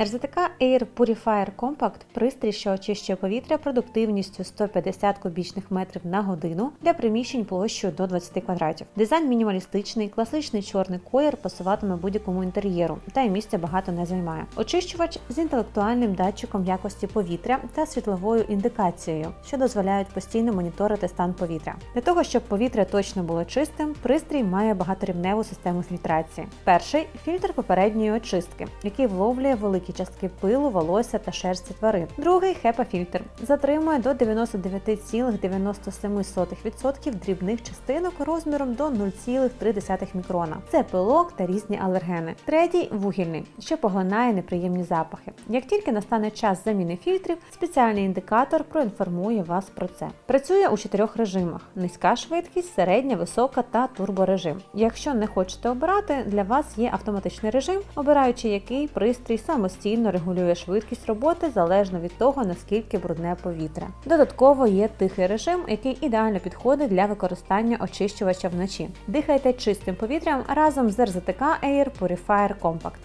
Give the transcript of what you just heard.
RZTK Air Purifier Compact – пристрій, що очищує повітря продуктивністю 150 кубічних метрів на годину для приміщень площею до 20 квадратів. Дизайн мінімалістичний, класичний чорний колір пасуватиме будь-якому інтер'єру, та й місця багато не займає. Очищувач з інтелектуальним датчиком якості повітря та світловою індикацією, що дозволяють постійно моніторити стан повітря. Для того, щоб повітря точно було чистим, пристрій має багаторівневу систему фільтрації. Перший фільтр попередньої очистки, який вловлює великі частки пилу, волосся та шерсті тварин. Другий HEPA-фільтр затримує до 99,97% дрібних частинок розміром до 0,3 мікрона. Це пилок та різні алергени. Третій вугільний, що поглинає неприємні запахи. Як тільки настане час заміни фільтрів, спеціальний індикатор проінформує вас про це. Працює у чотирьох режимах: низька швидкість, середня, висока та турборежим. Якщо не хочете обирати, для вас є автоматичний режим, обираючи який пристрій самостійно регулює швидкість роботи залежно від того, наскільки брудне повітря. Додатково є тихий режим, який ідеально підходить для використання очищувача вночі. Дихайте чистим повітрям разом з RZTK Air Purifier Compact.